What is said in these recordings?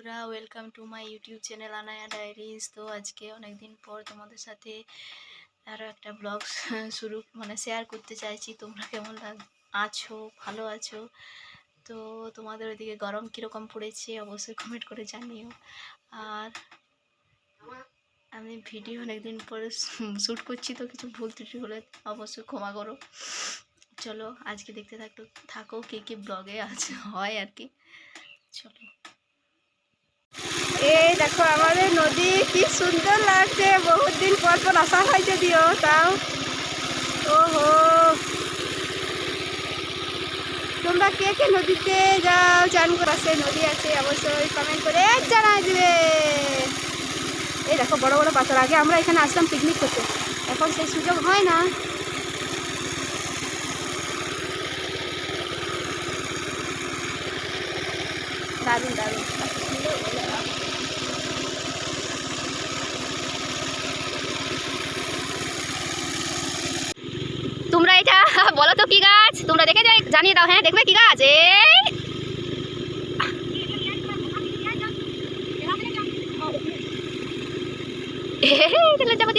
বন্ধুরা welcome to my YouTube channel Anaya diaries তো আজকে অনেক দিন পর তোমাদের সাথে আরও একটা ব্লগ শুরু মানে শেয়ার করতে চাইছি। তোমরা কেমন আছো, ভালো আছো? তো তোমাদের ওইদিকে গরম কীরকম পড়েছে, অবশ্যই কমেন্ট করে জানিও। আর আমি ভিডিও অনেকদিন পরে শ্যুট করছি, তো কিছু ভুল ত্রুটি হলে অবশ্যই ক্ষমা করো। চলো, আজকে দেখতে থাকো থাকো কী কী ব্লগে আছে, হয় আর কি। চলো। এই দেখো, আমাদের নদী কি সুন্দর লাগছে। বহুত দিন পর পর আসা হয় যদিও তাও। ওহো। তোমরা কে কে নদীতে যাও, চান করে আছে নদী আছে অবশ্যই কমেন্ট করে জানাই দিবে। এই দেখো, বড় বড় পাথর। আগে আমরা এখানে আসলাম পিকনিক করতে। এখন সেই সুযোগ হয় না। দারুণ দারুণ। তোমরা এটা, বলো তো কি গাছ? তোমরা দেখে যাই, জানিয়ে দাও হ্যাঁ দেখবে কি গাছ? এই!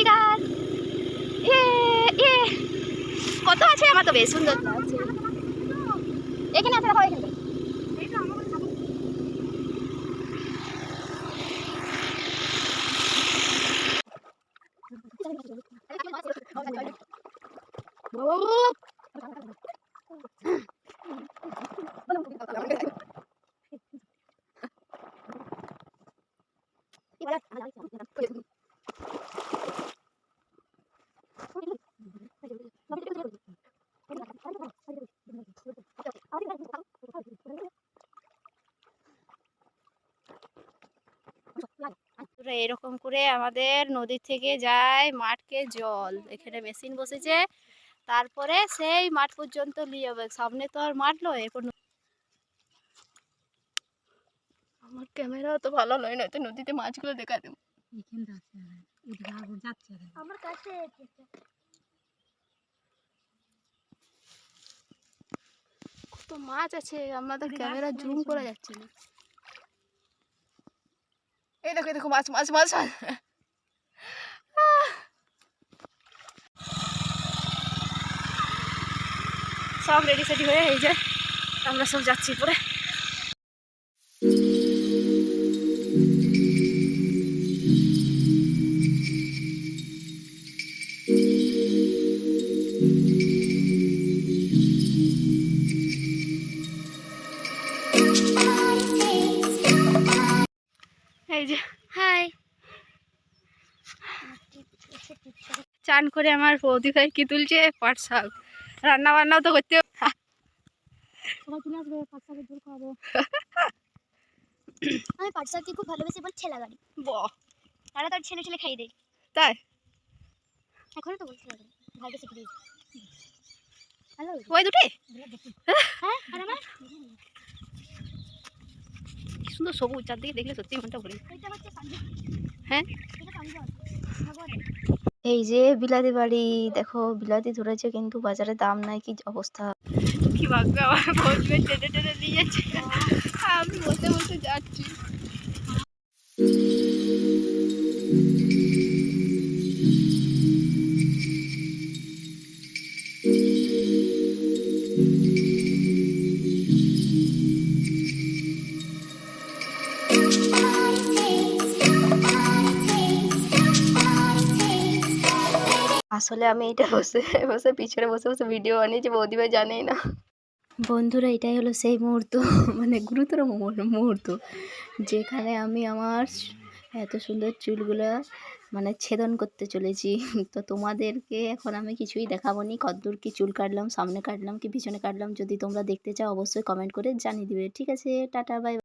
গাছ। কত আছে আমার তো বেশ, সুন্দর। এখানে আছে 어? 이거 বন্ধুরা এরকম করে আমাদের নদী থেকে যায় মাঠকে জল। এখানে মেশিন বসেছে। তারপরে সেই মাঠ পর্যন্ত নিয়ে যাবে। সামনে তো আর মাঠ নয় এরপর আমার ক্যামেরা তো ভালো নয় নয়তো নদীতে মাছগুলো দেখা দেবো। আমার কাছে কত মাছ আছে আমাদের ক্যামেরা জুম করা যাচ্ছে না। দেখো দেখো মাছ মাছ মাছ। সব রেডি সেডি হয়ে এই যে আমরা সব যাচ্ছি পরে এই যে চান করে আমার বৌদি ভাই কি তুলছে পাট শাক রান্না বান্নাও তো করতে আমি পাটসাকে খুব ভালোবেসে বল ছেলা গাড়ি তারা তার ছেলে ছেলে খাই দেয়। তাই? এখনও তো বলছে ভাইকে শিখে দিয়েছি হ্যালো? ওই দুটি? হ্যাঁ আর আমার? সুন্দর সবুজ চারদিকে দেখলে সত্যি মনটা ভরে হ্যাঁ? এই যে বিলাতি বাড়ি, দেখো বিলাতি ধরেছে কিন্তু বাজারে দাম নাই, কি অবস্থা? কি ভাগ্য আমার বসবে টেনে টেনে নিয়ে যাচ্ছে। আমি বসে বসে যাচ্ছি। আসলে আমি এটা বসে বসে পিছনে বসে বসে ভিডিও বানিয়েছি বৌদিভাই জানেই না। বন্ধুরা, এটাই হলো সেই মুহূর্ত মানে গুরুতর মুহূর- মুহূর্ত, যেখানে আমি আমার এত সুন্দর চুলগুলো মানে ছেদন করতে চলেছি। তো তোমাদেরকে এখন আমি কিছুই দেখাবো নি কদ্দূর কি চুল কাটলাম, সামনে কাটলাম, কি পিছনে কাটলাম, যদি তোমরা দেখতে চাও, অবশ্যই কমেন্ট করে জানিয়ে দিবে। ঠিক আছে, টাটা বাই